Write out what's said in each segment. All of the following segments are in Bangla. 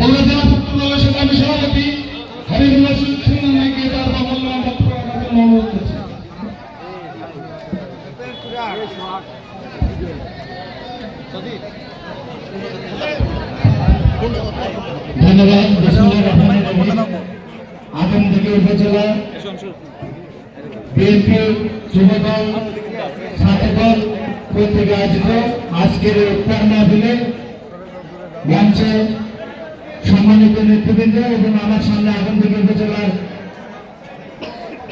সংগ্রামী সভাপতি হাবিবুল্লাহ সিং নাইকে তার মূল্যবান বক্তব্য রাখার জন্য অনুরোধ করছি। ধন্যবাদ, বিসমুল্লাহির রহমানির উপজেলা বিএনপি যুবদল, ছাত্রদল কর্তৃক আয়োজিত আজকের ইফতার মাহফিলে মঞ্চে সম্মানিত নেতৃবৃন্দ এবং আমার সামনে আদমদিঘি উপজেলার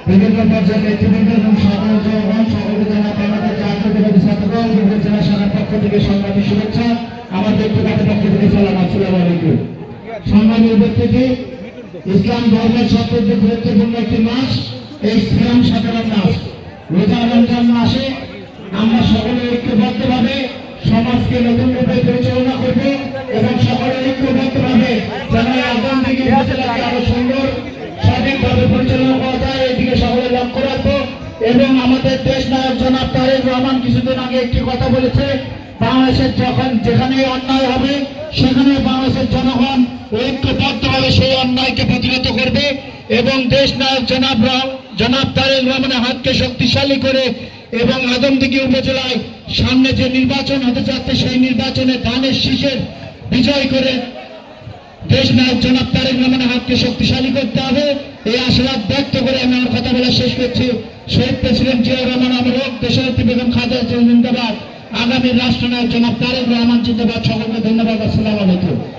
বিভিন্ন পর্যায়ের নেতৃবৃন্দ এবং সাধারণ জনগণ সকলকে জানা বাংলাদেশ জাতীয়তাবাদী ছাত্রদল উপজেলা শাখার পক্ষ থেকে সংগ্রামী শুভেচ্ছা। আমার ব্যক্তিগত পক্ষ থেকে সালাম, আসসালামু আলাইকুম। সম্মানীয় উপস্থিতি, ইসলাম ধর্মের সবচেয়ে গুরুত্বপূর্ণ একটি মাস, এই সিয়াম সাধারণ মাস। রোজা রমজান মাসে আমরা সকলে ঐক্যবদ্ধভাবে সমাজকে নতুন রূপে রাখব এবং আমাদের দেশ নায়ক জনাব তারেক রহমান কিছুদিন আগে একটি কথা বলেছে, বাংলাদেশের যখন যেখানে অন্যায় হবে, সেখানে বাংলাদেশের জনগণ সেই অন্যায়কে প্রতিরোধ করবে এবং দেশ নায়ক জনাব জনাব তারেক রহমানের হাতকে শক্তিশালী করে এবং আদমদিঘি উপজেলায় সামনে যে নির্বাচন হতে যাচ্ছে, সেই নির্বাচনে ধানের শীষের বিজয় করে দেশ নায়ক জনাব তারেক রহমানের হাতকে শক্তিশালী করতে হবে। এই আশীর্বাদ ব্যক্ত করে আমি আমার কথা বলা শেষ করছি। শহীদ প্রেসিডেন্ট জিয়াউর রহমান, আমার হোক দেশনেত্রী বেগম খাজা জিয়া জিন্দাবাদ। আগামী রাষ্ট্রনায়ক জনাব তারেক রহমান, জিন্দাবাদ। সকলকে ধন্যবাদ। আসসালাম আলাইকুম।